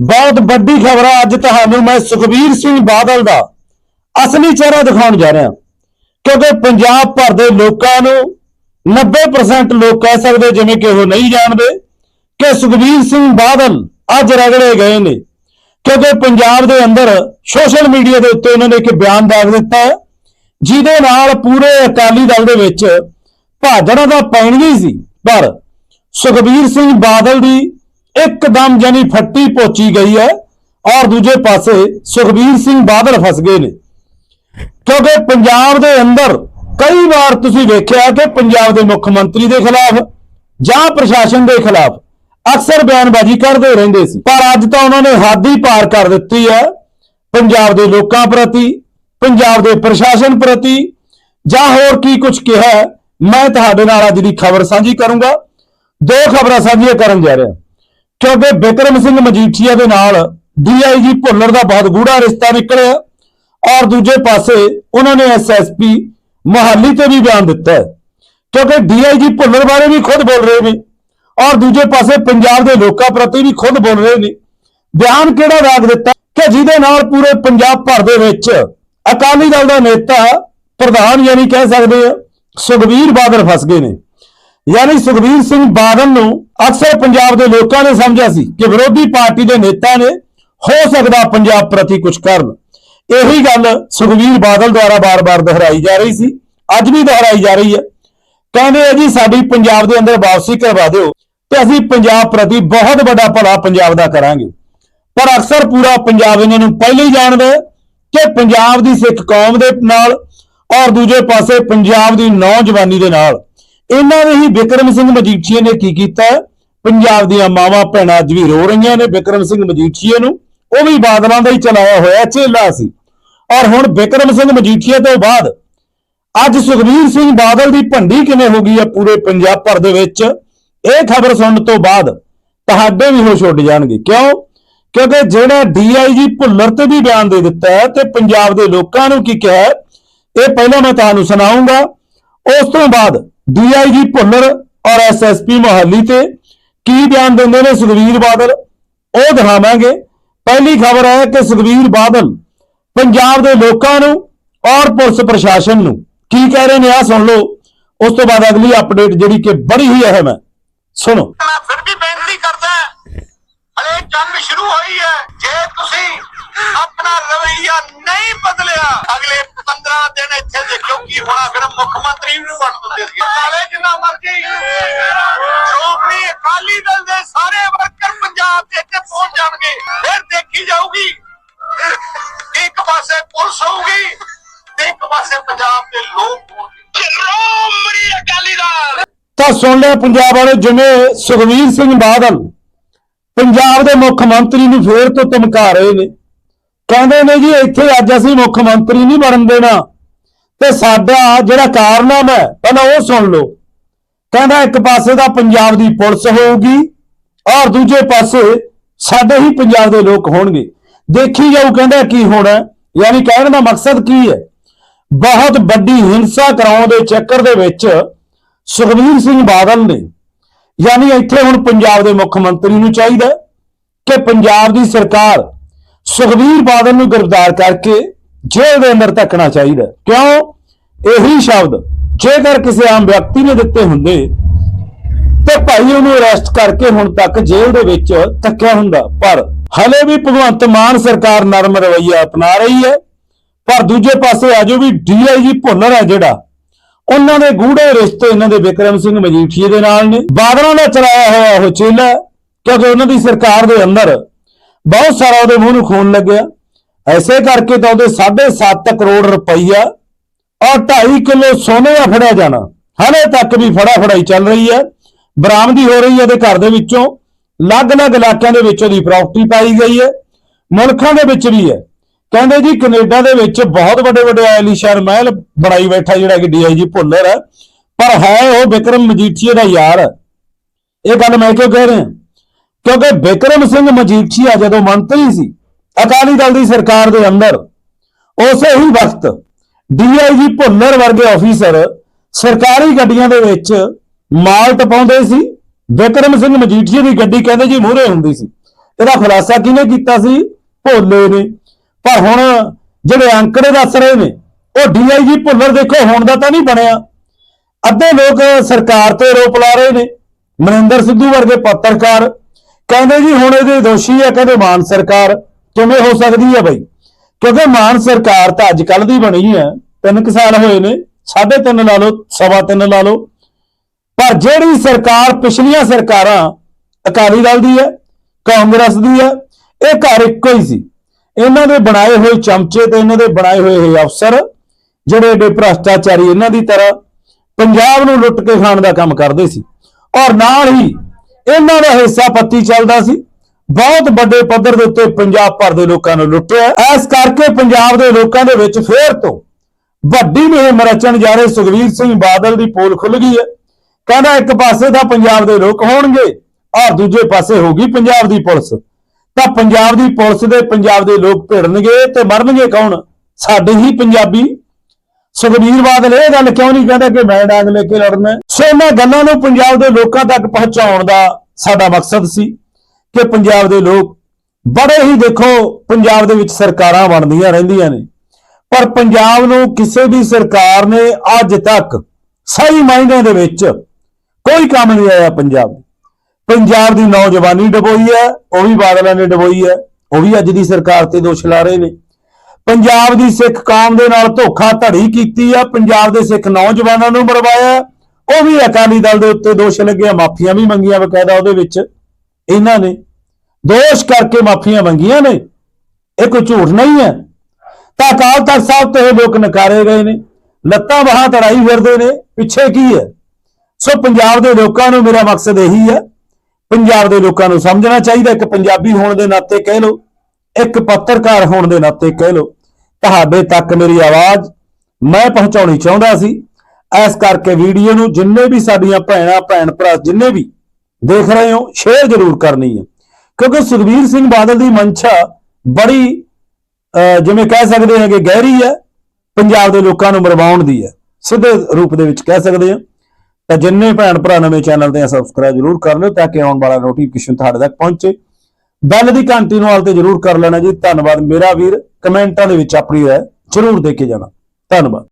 ਬਹੁਤ ਵੱਡੀ ਖਬਰ ਆ ਅੱਜ ਤੁਹਾਨੂੰ ਮੈਂ ਸੁਖਬੀਰ ਸਿੰਘ ਬਾਦਲ ਦਾ ਅਸਲੀ ਚਿਹਰਾ ਦਿਖਾਉਣ ਜਾ ਰਿਹਾ। ਕਿਉਂਕਿ ਪੰਜਾਬ ਭਰ ਦੇ ਲੋਕਾਂ ਨੂੰ 90% ਲੋਕ ਕਹਿ ਸਕਦੇ ਜਿਵੇਂ ਕਿ ਉਹ ਨਹੀਂ ਜਾਣਦੇ ਕਿ ਸੁਖਬੀਰ ਸਿੰਘ ਬਾਦਲ ਅੱਜ ਰਗੜੇ ਗਏ ਨੇ। ਕਿਉਂਕਿ ਪੰਜਾਬ ਦੇ ਅੰਦਰ ਸੋਸ਼ਲ ਮੀਡੀਆ ਦੇ ਉੱਤੇ ਉਹਨਾਂ ਨੇ ਇੱਕ ਬਿਆਨ ਦਾਗ ਦਿੱਤਾ ਹੈ, ਜਿਹਦੇ ਨਾਲ ਪੂਰੇ ਅਕਾਲੀ ਦਲ ਦੇ ਵਿੱਚ ਭਾਜੜਾਂ ਦਾ ਪੈਣੀ ਸੀ। ਪਰ ਸੁਖਬੀਰ ਸਿੰਘ ਬਾਦਲ ਦੀ ਇੱਕਦਮ ਜਾਨੀ ਫੱਟੀ ਪੋਚੀ ਗਈ ਹੈ ਔਰ ਦੂਜੇ ਪਾਸੇ ਸੁਖਬੀਰ ਸਿੰਘ ਬਾਦਲ ਫਸ ਗਏ ਨੇ। ਕਿਉਂਕਿ ਪੰਜਾਬ ਦੇ ਅੰਦਰ ਕਈ ਵਾਰ ਤੁਸੀਂ ਵੇਖਿਆ ਕਿ ਪੰਜਾਬ ਦੇ ਮੁੱਖ ਮੰਤਰੀ ਦੇ ਖਿਲਾਫ ਜਾਂ ਪ੍ਰਸ਼ਾਸਨ ਦੇ ਖਿਲਾਫ ਅਕਸਰ ਬਿਆਨਬਾਜ਼ੀ ਕਰਦੇ ਰਹਿੰਦੇ ਸੀ। ਪਰ ਅੱਜ ਤਾਂ ਉਹਨਾਂ ਨੇ ਹੱਦ ਹੀ ਪਾਰ ਕਰ ਦਿੱਤੀ ਹੈ ਪੰਜਾਬ ਦੇ ਲੋਕਾਂ ਪ੍ਰਤੀ, ਪੰਜਾਬ ਦੇ ਪ੍ਰਸ਼ਾਸਨ ਪ੍ਰਤੀ। ਜਾਂ ਹੋਰ ਕੀ ਕੁਝ ਕਿਹਾ ਮੈਂ ਤੁਹਾਡੇ ਨਾਲ ਅੱਜ ਦੀ ਖਬਰ ਸਾਂਝੀ ਕਰੂੰਗਾ। ਦੋ ਖਬਰਾਂ ਸਾਂਝੀਆਂ ਕਰਨ ਜਾ ਰਿਹਾ। ਕਿਉਂਕਿ ਬਿਕਰਮ ਸਿੰਘ ਮਜੀਠੀਆ ਦੇ ਨਾਲ ਡੀਆਈਜੀ ਭੁੱਲਰ ਦਾ ਬਹੁਤ ਗੂੜਾ ਰਿਸ਼ਤਾ ਨਿਕਲਿਆ ਔਰ ਦੂਜੇ ਪਾਸੇ ਉਹਨਾਂ ਨੇ ਐਸਐਸਪੀ ਮੋਹਾਲੀ ਤੇ ਵੀ ਬਿਆਨ ਦਿੱਤਾ ਹੈ। ਕਿਉਂਕਿ ਡੀਆਈਜੀ ਭੁੱਲਰ ਬਾਰੇ ਵੀ ਖੁਦ ਬੋਲ ਰਹੇ ਨੇ ਔਰ ਦੂਜੇ ਪਾਸੇ ਪੰਜਾਬ ਦੇ ਲੋਕਾਂ ਪ੍ਰਤੀ ਵੀ ਖੁਦ ਬੋਲ ਰਹੇ ਨੇ। ਬਿਆਨ ਕਿਹੜਾ ਰਾਗ ਦਿੱਤਾ? ਕਿ ਜਿਹਦੇ ਨਾਲ ਪੂਰੇ ਪੰਜਾਬ ਭਰ ਦੇ ਵਿੱਚ ਅਕਾਲੀ ਦਲ ਦਾ ਨੇਤਾ, ਪ੍ਰਧਾਨ ਯਾਨੀ ਕਹਿ ਸਕਦੇ ਆ, ਸੁਖਬੀਰ ਬਾਦਲ ਫਸ ਗਏ ਨੇ। ਯਾਨੀ ਸੁਖਬੀਰ ਸਿੰਘ ਬਾਦਲ ਨੂੰ ਅਕਸਰ ਪੰਜਾਬ ਦੇ ਲੋਕਾਂ ਨੇ ਸਮਝਿਆ ਸੀ ਕਿ ਵਿਰੋਧੀ ਪਾਰਟੀ ਦੇ ਨੇਤਾ ਨੇ ਹੋ ਸਕਦਾ ਪੰਜਾਬ ਪ੍ਰਤੀ ਕੁਝ ਕਰਨ। ਇਹੀ ਗੱਲ ਸੁਖਬੀਰ ਬਾਦਲ ਦੁਆਰਾ ਬਾਰ-ਬਾਰ ਦੁਹਰਾਈ ਜਾ ਰਹੀ ਸੀ। ਅੱਜ ਵੀ ਦੁਹਰਾਈ ਜਾ ਰਹੀ ਹੈ। ਕਹਿੰਦੇ ਆ ਜੀ, ਸਾਡੀ ਪੰਜਾਬ ਦੇ ਅੰਦਰ ਵਾਪਸੀ ਕਰਵਾ ਦਿਓ ਤੇ ਅਸੀਂ ਪੰਜਾਬ ਪ੍ਰਤੀ ਬਹੁਤ ਵੱਡਾ ਭਲਾ ਪੰਜਾਬ ਦਾ ਕਰਾਂਗੇ। ਪਰ ਅਕਸਰ ਪੂਰਾ ਪੰਜਾਬ ਇਹਨਾਂ ਨੂੰ ਪਹਿਲੇ ਹੀ ਜਾਣਦਾ ਹੈ ਕਿ ਪੰਜਾਬ ਦੀ ਸਿੱਖ ਕੌਮ ਦੇ ਨਾਲ ਔਰ ਦੂਜੇ ਪਾਸੇ ਪੰਜਾਬ ਦੀ ਨੌਜਵਾਨੀ ਦੇ ਨਾਲ ਇਹਨਾਂ ਨੇ ਹੀ ਵਿਕਰਮ ਸਿੰਘ ਮਜੀਠੀਏ ਨੇ ਕੀ ਕੀਤਾ? ਪੰਜਾਬ ਦੀਆਂ ਮਾਵਾਂ ਭੈਣਾਂ ਅੱਜ ਵੀ ਰੋ ਰਹੀਆਂ ਨੇ ਵਿਕਰਮ ਸਿੰਘ ਮਜੀਠੀਏ ਨੂੰ। ਉਹ ਵੀ ਬਾਦਲਾਂ ਦਾ ਹੀ ਚਲਾਇਆ ਹੋਇਆ ਚੇਲਾ ਸੀ। ਔਰ ਹੁਣ ਵਿਕਰਮ ਸਿੰਘ ਮਜੀਠੀਆ ਤੋਂ ਬਾਅਦ ਅੱਜ ਸੁਖਬੀਰ ਸਿੰਘ ਬਾਦਲ ਦੀ ਭੰਡੀ ਕਿਵੇਂ ਹੋ ਗਈ ਹੈ ਪੂਰੇ ਪੰਜਾਬ ਭਰ ਦੇ ਵਿੱਚ? ਇਹ ਖਬਰ ਸੁਣਨ ਤੋਂ ਬਾਅਦ ਤੁਹਾਡੇ ਵੀ ਹੋਸ਼ ਉੱਡ ਜਾਣਗੇ। ਕਿਉਂ? ਕਿਉਂਕਿ ਜਿਹੜਾ ਡੀਆਈਜੀ ਭੁੱਲਰ ਤੇ ਵੀ ਬਿਆਨ ਦੇ ਦਿੱਤਾ ਹੈ ਤੇ ਪੰਜਾਬ ਦੇ ਲੋਕਾਂ ਨੂੰ ਕੀ ਕਿਹਾ ਇਹ ਪਹਿਲਾਂ ਮੈਂ ਤੁਹਾਨੂੰ ਸੁਣਾਉਂਗਾ ਉਸ ਤੋਂ ਬਾਅਦ ਡੀਆਈਜੀ ਭੁੱਲਰ ਔਰ ਐਸਐਸਪੀ ਮੋਹਾਲੀ ਤੇ ਕੀ ਬਿਆਨ ਦਿੰਦੇ ਨੇ ਸੁਖਬੀਰ ਬਾਦਲ? ਉਹ ਦਿਖਾਵਾਂਗੇ। ਪਹਿਲੀ ਖਬਰ ਹੈ ਕਿ ਸੁਖਬੀਰ ਬਾਦਲ ਪੰਜਾਬ ਦੇ ਲੋਕਾਂ ਨੂੰ ਔਰ ਪੁਲਿਸ ਪ੍ਰਸ਼ਾਸਨ ਨੂੰ ਕੀ ਕਹਿ ਰਹੇ ਨੇ? ਆ ਸੁਣ ਲਓ। ਉਸ ਤੋਂ ਬਾਅਦ ਅਗਲੀ ਅਪਡੇਟ ਜਿਹੜੀ ਕਿ ਬੜੀ ਹੀ ਅਹਿਮ ਹੈ। ਸੁਣੋ। ਫਿਰ ਵੀ ਬੇਨਤੀ ਕਰਦਾ ਹਲੇ ਜੰਗ ਸ਼ੁਰੂ ਹੋਈ ਹੈ। ਜੇ ਤੁਸੀਂ ਆਪਣਾ ਰਵਈਆ ਨਹੀਂ ਬਦਲਿਆ। ਅਗਲੇ 15 ਦਿਨ ਇੱਥੇ ਦੇਖਿਓ ਕੀ ਹੋਣਾ। ਫਿਰ ਮੁੱਖ ਮੰਤਰੀ ਨੂੰ ਵੰਡ ਦਿੰਦੇ ਸੀ। ਨਾਲੇ ਜਿੰਨਾ ਮਰਜ਼ੀ। ਸ਼੍ਰੋਮਣੀ ਅਕਾਲੀ ਦਲ ਦੇ ਸਾਰੇ ਵਰਕਰ ਪੰਜਾਬ ਦੇ ਇੱਥੇ ਪਹੁੰਚ ਜਾਣਗੇ। ਫਿਰ ਦੇਖੀ ਜਾਊਗੀ। ਇੱਕ ਪਾਸੇ ਪੁਲਿਸ ਹੋਊਗੀ ਤੇ ਇੱਕ ਪਾਸੇ ਪੰਜਾਬ ਦੇ ਲੋਕ ਹੋਣਗੇ। ਸ਼੍ਰੋਮਣੀ ਅਕਾਲੀ ਦਲ। ਤਾਂ ਸੁਣ ਲਿਆ ਪੰਜਾਬ ਵਾਲੇ, ਜਿਵੇਂ ਸੁਖਵੀਰ ਸਿੰਘ ਬਾਦਲ ਪੰਜਾਬ ਦੇ ਮੁੱਖ ਮੰਤਰੀ ਨੂੰ ਫੇਰ ਤੋਂ ਧਮਕਾ ਰਹੇ ਨੇ। ਕਹਿੰਦੇ ਨੇ ਜੀ, ਇੱਥੇ ਅੱਜ ਅਸੀਂ ਮੁੱਖ ਮੰਤਰੀ ਨਹੀਂ ਬਣਨ ਦੇਣਾ। ਤੇ ਸਾਡਾ ਜਿਹੜਾ ਕਾਰਨਾਮਾ ਹੈ, ਪਹਿਲਾਂ ਉਹ ਸੁਣ ਲਓ। ਕਹਿੰਦਾ ਇੱਕ ਪਾਸੇ ਦਾ ਪੰਜਾਬ ਦੀ ਪੁਲਿਸ ਹੋਊਗੀ, ਔਰ ਦੂਜੇ ਪਾਸੇ ਸਾਡੇ ਹੀ ਪੰਜਾਬ ਦੇ ਲੋਕ ਹੋਣਗੇ। ਦੇਖੀ ਜਾਊ ਕਹਿੰਦਾ ਕੀ ਹੋਣਾ ਯਾਨੀ ਕਹਿਣ ਦਾ ਮਕਸਦ ਕੀ ਹੈ? ਬਹੁਤ ਵੱਡੀ ਹਿੰਸਾ ਕਰਾਉਣ ਦੇ ਚੱਕਰ ਦੇ ਵਿੱਚ ਸੁਖਬੀਰ ਸਿੰਘ ਬਾਦਲ ਨੇ, ਯਾਨੀ ਇੱਥੇ ਹੁਣ ਪੰਜਾਬ ਦੇ ਮੁੱਖ ਮੰਤਰੀ ਨੂੰ ਚਾਹੀਦਾ ਕਿ ਪੰਜਾਬ ਦੀ ਸਰਕਾਰ ਸੁਖਬੀਰ ਬਾਦਲ ਨੂੰ ਗ੍ਰਿਫਤਾਰ ਕਰਕੇ ਜੇਲ੍ਹ ਦੇ ਅੰਦਰ ਧੱਕਣਾ ਚਾਹੀਦਾ ਕਿਉਂ? ਇਹੀ ਸ਼ਬਦ, ਜੇਕਰ ਕਿਸੇ ਆਮ ਵਿਅਕਤੀ ਨੇ ਦਿੱਤੇ ਹੁੰਦੇ, ਤੇ ਭਾਈ ਉਹਨੂੰ ਅਰੈਸਟ ਕਰਕੇ ਹੁਣ ਤੱਕ ਜੇਲ੍ਹ ਦੇ ਵਿੱਚ ਧੱਕਿਆ ਹੁੰਦਾ। ਪਰ ਹਲੇ ਵੀ ਭਗਵੰਤ ਮਾਨ ਸਰਕਾਰ ਨਰਮ ਰਵੱਈਆ ਅਪਣਾ ਰਹੀ ਹੈ। ਪਰ ਦੂਜੇ ਪਾਸੇ ਆਜੋ ਵੀ ਡੀਆਈਜੀ ਭੁੱਲਰ ਹੈ ਜਿਹੜਾ, ਉਹਨਾਂ ਦੇ ਗੂੜੇ ਰਿਸ਼ਤੇ ਇਹਨਾਂ ਦੇ ਵਿਕਰਮ ਸਿੰਘ ਮਜੀਠੀਏ ਦੇ ਨਾਲ ਨੇ। ਬਾਦਲਾਂ ਦਾ ਚਲਾਇਆ ਹੋਇਆ ਉਹ ਚੇਲਾ, ਕਿਉਂਕਿ ਉਹਨਾਂ ਦੀ ਸਰਕਾਰ ਦੇ ਅੰਦਰ ਬਹੁਤ ਸਾਰਾ ਉਹਦੇ ਮੂੰਹ ਨੂੰ ਖੂਨ ਲੱਗਿਆ। ਐਸੇ ਕਰਕੇ ਤਾਂ ਉਹਦੇ 7.5 ਕਰੋੜ ਰੁਪਈਆ ਔਰ 2.5 ਕਿਲੋ ਸੋਨੇ ਦਾ ਫੜਿਆ ਜਾਣਾ। ਹਲੇ ਤੱਕ ਵੀ ਫੜਾ ਫੜਾਈ ਚੱਲ ਰਹੀ ਹੈ। ਬਰਾਮਦੀ ਹੋ ਰਹੀ ਹੈ ਉਹਦੇ ਘਰ ਦੇ ਵਿੱਚੋਂ। ਅਲੱਗ-ਅਲੱਗ ਇਲਾਕਿਆਂ ਦੇ ਵਿੱਚ ਉਹਦੀ ਪ੍ਰਾਪਰਟੀ ਪਾਈ ਗਈ ਹੈ। ਮੁਲਕਾਂ ਦੇ ਵਿੱਚ ਵੀ ਹੈ। ਕਹਿੰਦੇ ਜੀ ਕੈਨੇਡਾ ਦੇ ਵਿੱਚ ਬਹੁਤ ਵੱਡੇ ਵੱਡੇ ਆਲੀਸ਼ਾਨ ਮਹਿਲ ਬਣਾਈ ਬੈਠਾ ਜਿਹੜਾ ਕਿ ਡੀਆਈਜੀ ਭੁੱਲਰ ਹੈ। ਪਰ ਹੈ ਉਹ ਵਿਕਰਮ ਮਜੀਠੀਏ ਦਾ ਯਾਰ। ਇਹ ਗੱਲ ਮੈਂ ਕਿਉਂ ਕਹਿ ਰਿਹਾ? ਕਿਉਂਕਿ ਬਿਕਰਮ ਸਿੰਘ ਮਜੀਠੀਆ ਜਦੋਂ ਮੰਤਰੀ ਸੀ, ਅਕਾਲੀ ਦਲ ਦੀ ਸਰਕਾਰ ਦੇ ਅੰਦਰ, ਉਸੇ ਹੀ ਵਕਤ ਡੀਆਈਜੀ ਭੁੱਲਰ ਵਰਗੇ ਅਫੀਸਰ ਸਰਕਾਰੀ ਗੱਡੀਆਂ ਦੇ ਵਿੱਚ ਮਾਲ ਟਪਾਉਂਦੇ ਸੀ। ਬਿਕਰਮ ਸਿੰਘ ਮਜੀਠੀਆ ਦੀ ਗੱਡੀ ਕਹਿੰਦੇ ਜੀ ਮੂਹਰੇ ਹੁੰਦੀ ਸੀ। ਇਹਦਾ ਖੁਲਾਸਾ ਕਿਹਨੇ ਕੀਤਾ ਸੀ? ਭੋਲੇ ਨੇ। ਪਰ ਹੁਣ ਜਿਹੜੇ ਅੰਕੜੇ ਦੱਸ ਰਹੇ ਨੇ, ਉਹ ਡੀਆਈਜੀ ਭੁੱਲਰ ਦੇਖੋ ਹੁਣ ਦਾ ਤਾਂ ਨਹੀਂ ਬਣਿਆ। ਅੱਧੇ ਲੋਕ ਸਰਕਾਰ ਤੇ ਆਰੋਪ ਲਾ ਰਹੇ ਨੇ। ਮਨਿੰਦਰ ਸਿੱਧੂ ਵਰਗੇ ਪੱਤਰਕਾਰ ਕਹਿੰਦੇ ਜੀ ਹੁਣ ਇਹਦੇ ਦੋਸ਼ੀ ਹੈ ਕਹਿੰਦੇ ਮਾਨ ਸਰਕਾਰ। ਕਿਵੇਂ ਹੋ ਸਕਦੀ ਹੈ ਬਈ? ਕਿਉਂਕਿ ਮਾਨ ਸਰਕਾਰ ਤਾਂ ਅੱਜ ਕੱਲ ਦੀ ਬਣੀ ਹੈ ਤਿੰਨ ਕੁ ਸਾਲ ਹੋਏ ਨੇ, ਸਾਢੇ ਤਿੰਨ ਲਾ ਲਓ, ਸਵਾ ਤਿੰਨ ਲਾ ਲਓ। ਪਰ ਜਿਹੜੀ ਸਰਕਾਰ, ਪਿਛਲੀਆਂ ਸਰਕਾਰਾਂ ਅਕਾਲੀ ਦਲ ਦੀ ਹੈ ਕਾਂਗਰਸ ਦੀ ਹੈ ਇਹ ਘਰ ਇੱਕੋ ਹੀ ਸੀ। ਇਹਨਾਂ ਦੇ ਬਣਾਏ ਹੋਏ ਚਮਚੇ ਤੇ ਇਹਨਾਂ ਦੇ ਬਣਾਏ ਹੋਏ ਇਹ ਅਫਸਰ, ਜਿਹੜੇ ਏਡੇ ਭ੍ਰਸ਼ਟਾਚਾਰੀ ਇਹਨਾਂ ਦੀ ਤਰ੍ਹਾਂ ਪੰਜਾਬ ਨੂੰ ਲੁੱਟ ਕੇ ਖਾਣ ਦਾ ਕੰਮ ਕਰਦੇ ਸੀ। ਔਰ ਨਾਲ ਹੀ ਇਹਨਾਂ ਦਾ ਹਿੱਸਾ ਪੱਤੀ ਚੱਲਦਾ ਸੀ। ਬਹੁਤ ਵੱਡੇ ਪੱਧਰ ਦੇ ਉੱਤੇ ਪੰਜਾਬ ਭਰ ਦੇ ਲੋਕਾਂ ਨੂੰ ਲੁੱਟਿਆ। ਇਸ ਕਰਕੇ ਪੰਜਾਬ ਦੇ ਲੋਕਾਂ ਦੇ ਵਿੱਚ ਫੇਰ ਤੋਂ ਵੱਡੀ ਮੁਹਿੰਮ ਰਚਣ ਜਾ ਰਹੇ ਸੁਖਵੀਰ ਸਿੰਘ ਬਾਦਲ ਦੀ ਪੋਲ ਖੁੱਲ ਗਈ ਹੈ। ਕਹਿੰਦਾ ਇੱਕ ਪਾਸੇ ਤਾਂ ਪੰਜਾਬ ਦੇ ਲੋਕ ਹੋਣਗੇ ਔਰ ਦੂਜੇ ਪਾਸੇ ਹੋਗੀ ਪੰਜਾਬ ਦੀ ਪੁਲਿਸ। ਤਾਂ ਪੰਜਾਬ ਦੀ ਪੁਲਿਸ ਦੇ ਪੰਜਾਬ ਦੇ ਲੋਕ ਭਿੜਨਗੇ ਤੇ ਮਰਨਗੇ ਕੌਣ? ਸਾਡੇ ਹੀ ਪੰਜਾਬੀ। ਸੁਖਬੀਰ ਬਾਦਲ ਇਹ ਗੱਲ ਕਿਉਂ ਨਹੀਂ ਕਹਿੰਦਾ ਕਿ ਮੈਂ ਡਾਂਗ ਲੈ ਕੇ ਲੜਨਾ? ਸੋ ਇਹਨਾਂ ਗੱਲਾਂ ਨੂੰ ਪੰਜਾਬ ਦੇ ਲੋਕਾਂ ਤੱਕ ਪਹੁੰਚਾਉਣ ਦਾ ਸਾਡਾ ਮਕਸਦ ਸੀ ਕਿ ਪੰਜਾਬ ਦੇ ਲੋਕ ਬੜੇ ਹੀ ਦੇਖੋ ਪੰਜਾਬ ਦੇ ਵਿੱਚ ਸਰਕਾਰਾਂ ਬਣਦੀਆਂ ਰਹਿੰਦੀਆਂ ਨੇ। ਪਰ ਪੰਜਾਬ ਨੂੰ ਕਿਸੇ ਵੀ ਸਰਕਾਰ ਨੇ ਅੱਜ ਤੱਕ ਸਹੀ ਮਾਇਨਿਆਂ ਦੇ ਵਿੱਚ ਕੋਈ ਕੰਮ ਨਹੀਂ ਆਇਆ ਪੰਜਾਬ ਪੰਜਾਬ ਦੀ ਨੌਜਵਾਨੀ ਡਬੋਈ ਹੈ, ਉਹ ਵੀ ਬਾਦਲਾਂ ਨੇ ਡਬੋਈ ਹੈ, ਉਹ ਵੀ ਅੱਜ ਦੀ ਸਰਕਾਰ ਤੇ ਦੋਸ਼ ਲਾ ਰਹੇ ਨੇ। ਪੰਜਾਬ ਦੀ ਸਿੱਖ ਕੌਮ ਦੇ ਨਾਲ ਧੋਖਾ ਧੜੀ ਕੀਤੀ ਆ, ਪੰਜਾਬ ਦੇ ਸਿੱਖ ਨੌਜਵਾਨਾਂ ਨੂੰ ਮਰਵਾਇਆ। ਉਹ ਵੀ ਅਕਾਲੀ ਦਲ ਦੇ ਉੱਤੇ ਦੋਸ਼ ਲੱਗਿਆ, ਮਾਫੀਆਂ ਵੀ ਮੰਗੀਆਂ ਬਕਾਇਦਾ ਉਹਦੇ ਵਿੱਚ। ਇਹਨਾਂ ਨੇ ਦੋਸ਼ ਕਰਕੇ ਮਾਫੀਆਂ ਮੰਗੀਆਂ ਨੇ। ਇਹ ਕੋਈ ਝੂਠ ਨਹੀਂ ਹੈ। ਤਾਂ ਅਕਾਲ ਤਖਤ ਸਾਹਿਬ ਤੋਂ ਇਹ ਲੋਕ ਨਕਾਰੇ ਗਏ ਨੇ। ਲੱਤਾਂ ਬਾਹਾਂ ਤੜਾਈ ਫਿਰਦੇ ਨੇ। ਪਿੱਛੇ ਕੀ ਹੈ? ਸੋ ਪੰਜਾਬ ਦੇ ਲੋਕਾਂ ਨੂੰ ਮੇਰਾ ਮਕਸਦ ਇਹੀ ਹੈ। ਪੰਜਾਬ ਦੇ ਲੋਕਾਂ ਨੂੰ ਸਮਝਣਾ ਚਾਹੀਦਾ। ਇੱਕ ਪੰਜਾਬੀ ਹੋਣ ਦੇ ਨਾਤੇ ਕਹਿ ਲਓ, ਇੱਕ ਪੱਤਰਕਾਰ ਹੋਣ ਦੇ ਨਾਤੇ ਕਹਿ ਲਓ। ਤੁਹਾਡੇ ਤੱਕ ਮੇਰੀ ਆਵਾਜ਼ ਮੈਂ ਪਹੁੰਚਾਉਣੀ ਚਾਹੁੰਦਾ ਸੀ। ਇਸ ਕਰਕੇ ਵੀਡੀਓ ਨੂੰ ਜਿੰਨੇ ਵੀ ਸਾਡੀਆਂ ਭੈਣਾਂ, ਭੈਣ ਭਰਾ, ਜਿੰਨੇ ਵੀ ਦੇਖ ਰਹੇ ਹੋ ਸ਼ੇਅਰ ਜ਼ਰੂਰ ਕਰਨੀ ਹੈ। ਕਿਉਂਕਿ ਸੁਖਬੀਰ ਸਿੰਘ ਬਾਦਲ ਦੀ ਮਨਸ਼ਾ ਬੜੀ ਜਿਵੇਂ ਕਹਿ ਸਕਦੇ ਹਾਂ ਕਿ ਗਹਿਰੀ ਹੈ। ਪੰਜਾਬ ਦੇ ਲੋਕਾਂ ਨੂੰ ਮਰਵਾਉਣ ਦੀ ਹੈ। ਸਿੱਧੇ ਰੂਪ ਦੇ ਵਿੱਚ ਕਹਿ ਸਕਦੇ ਹਾਂ। ਤਾਂ ਜਿੰਨੇ ਭੈਣ ਭਰਾ ਨਵੇਂ ਚੈਨਲ ਤੇ ਸਬਸਕ੍ਰਾਈਬ ਜ਼ਰੂਰ ਕਰ ਲਿਓ ਤਾਂ ਕਿ ਆਉਣ ਵਾਲਾ ਨੋਟੀਫਿਕੇਸ਼ਨ ਤੁਹਾਡੇ ਤੱਕ ਪਹੁੰਚੇ। ਬੈਲ ਦੀ ਘੰਟੀ ਨੂੰ ਹਾਲ ਤੇ ਜ਼ਰੂਰ ਕਰ ਲੈਣਾ ਜੀ। ਧੰਨਵਾਦ। ਮੇਰਾ ਵੀਰ ਕਮੈਂਟਾਂ ਦੇ ਵਿੱਚ ਆਪਣੀ ਰਾਏ ਜ਼ਰੂਰ ਦੇ ਕੇ ਜਾਣਾ। ਧੰਨਵਾਦ।